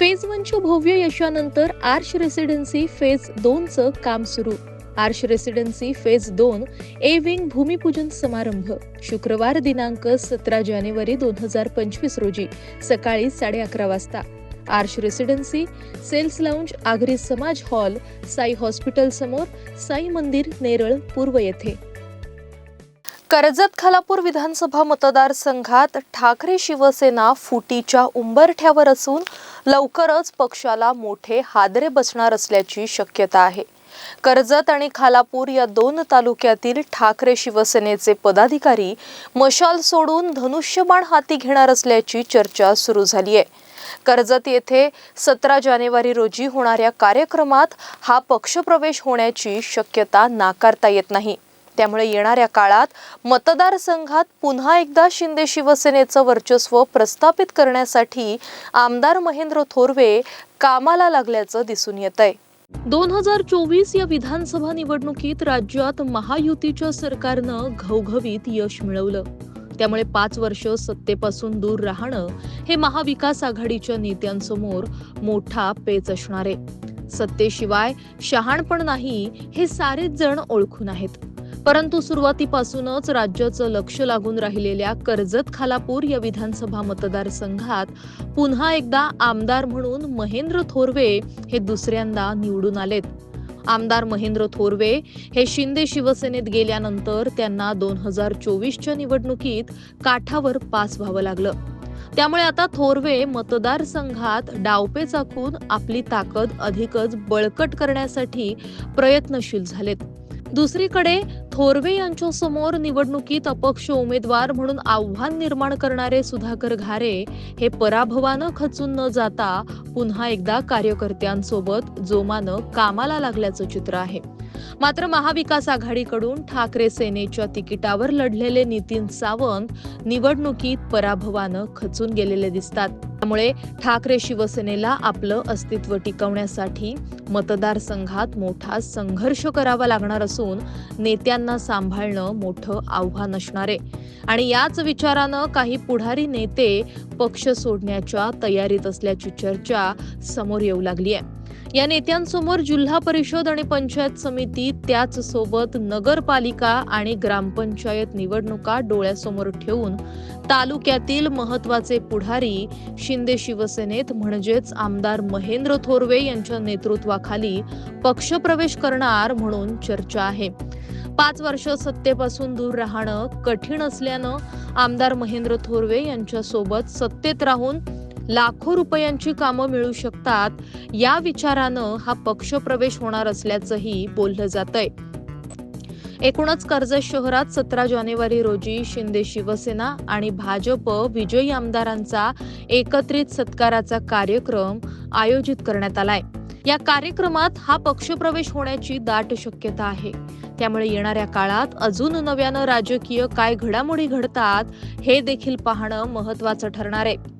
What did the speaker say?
Phase वनच्या भव्य यशानंतर आर्श रेसिडेन्सी फेज दोनचं काम सुरू. आर्श रेसिडेन्सी फेज दोन ए विंग भूमिपूजन समारंभ शुक्रवार दिनांक सतरा जानेवारी दोन हजार पंचवीस रोजी सकाळी साडे अकरा वाजता. Aarsh residency sales lounge Agri समाज हॉल साई हॉस्पिटल समोर साई मंदिर नेरळ पूर्व येथे. कर्जत खालापूर विधानसभा मतदारसंघात ठाकरे शिवसेना फुटीच्या उंबरठ्यावर असून लवकरच पक्षाला मोठे हादरे बसणार असल्याची शक्यता आहे. कर्जत आणि खालापूर या दोन तालुक्यातील ठाकरे शिवसेनेचे पदाधिकारी मशाल सोडून धनुष्यबाण हाती घेणार असल्याची चर्चा सुरू झाली आहे. कर्जत येथे सतरा जानेवारी रोजी होणाऱ्या कार्यक्रमात हा पक्षप्रवेश होण्याची शक्यता नाकारता येत नाही. त्यामुळे येणाऱ्या काळात मतदारसंघात पुन्हा एकदा शिंदे शिवसेनेचं वर्चस्व प्रस्थापित करण्यासाठी आमदार महेंद्र थोरवे कामाला लागल्याचं दिसून येत आहे दोन हजार चोवीस या विधानसभा निवडणुकीत राज्यात महायुतीच्या सरकारनं घवघवीत यश मिळवलं. त्यामुळे पाच वर्ष सत्तेपासून दूर राहणं हे महाविकास आघाडीच्या नेत्यांसमोर मोठा पेच असणार आहे. सत्तेशिवाय शहाणपण नाही हे सारेच जण ओळखून आहेत. परंतु सुरुवातीपासूनच राज्याचं लक्ष लागून राहिलेल्या कर्जत खालापूर या विधानसभा मतदारसंघात पुन्हा एकदा आमदार म्हणून महेंद्र थोरवे हे दुसऱ्यांदा निवडून आलेत. आमदार महेंद्र थोरवे हे शिंदे शिवसेनेत गेल्यानंतर त्यांना दोन हजार चोवीसच्या निवडणुकीत काठावर पास व्हावं लागलं. त्यामुळे आता थोरवे मतदारसंघात डावपे चाकून आपली ताकद अधिकच बळकट करण्यासाठी प्रयत्नशील झालेत. दुसरीकडे थोरवे यांच्या समोर निवडणुकीत अपक्ष उमेदवार म्हणून आव्हान निर्माण करणारे सुधाकर घारे हे पराभवानं खचून न जाता पुन्हा एकदा कार्यकर्त्यांसोबत जोमानं कामाला लागल्याचं चित्र आहे. मात्र महाविकास आघाडीकडून ठाकरे सेनेच्या तिकिटावर लढलेले नितीन सावंत निवडणुकीत पराभवानं खचून गेलेले दिसतात. त्यामुळे ठाकरे शिवसेनेला आपलं अस्तित्व टिकवण्यासाठी मतदारसंघात मोठा संघर्ष करावा लागणार असून नेत्यांना सांभाळणं मोठं आव्हान असणार. आहे आणि याच विचारानं काही पुढारी नेते पक्ष सोडण्याच्या तयारीत असल्याची चर्चा समोर येऊ लागली आहे या नेत्यांसमोर जिल्हा परिषद आणि पंचायत समिती त्याच सोबत नगरपालिका आणि ग्रामपंचायत निवडणुका डोळ्यासमोर ठेवून तालुक्यातील महत्त्वाचे पुढारी शिंदे शिवसेनेत म्हणजेच आमदार महेंद्र थोरवे यांच्या नेतृत्वाखाली पक्षप्रवेश करणार म्हणून चर्चा आहे. पाच वर्ष सत्तेपासून दूर राहणं कठीण असल्यानं आमदार महेंद्र थोरवे यांच्यासोबत सत्तेत राहून लाखो रुपयांची कामं मिळू शकतात या विचारानं हा पक्षप्रवेश होणार असल्याचंही बोललं जात आहे एकूणच कर्जत शहरात सतरा जानेवारी रोजी शिंदे शिवसेना आणि भाजप विजयी आमदारांचा एकत्रित सत्काराचा कार्यक्रम आयोजित करण्यात आलाय. या कार्यक्रमात हा पक्षप्रवेश होण्याची दाट शक्यता आहे. त्यामुळे येणाऱ्या काळात अजून नव्यानं राजकीय काय घडामोडी घडतात हे देखील पाहणं महत्वाचं ठरणार आहे.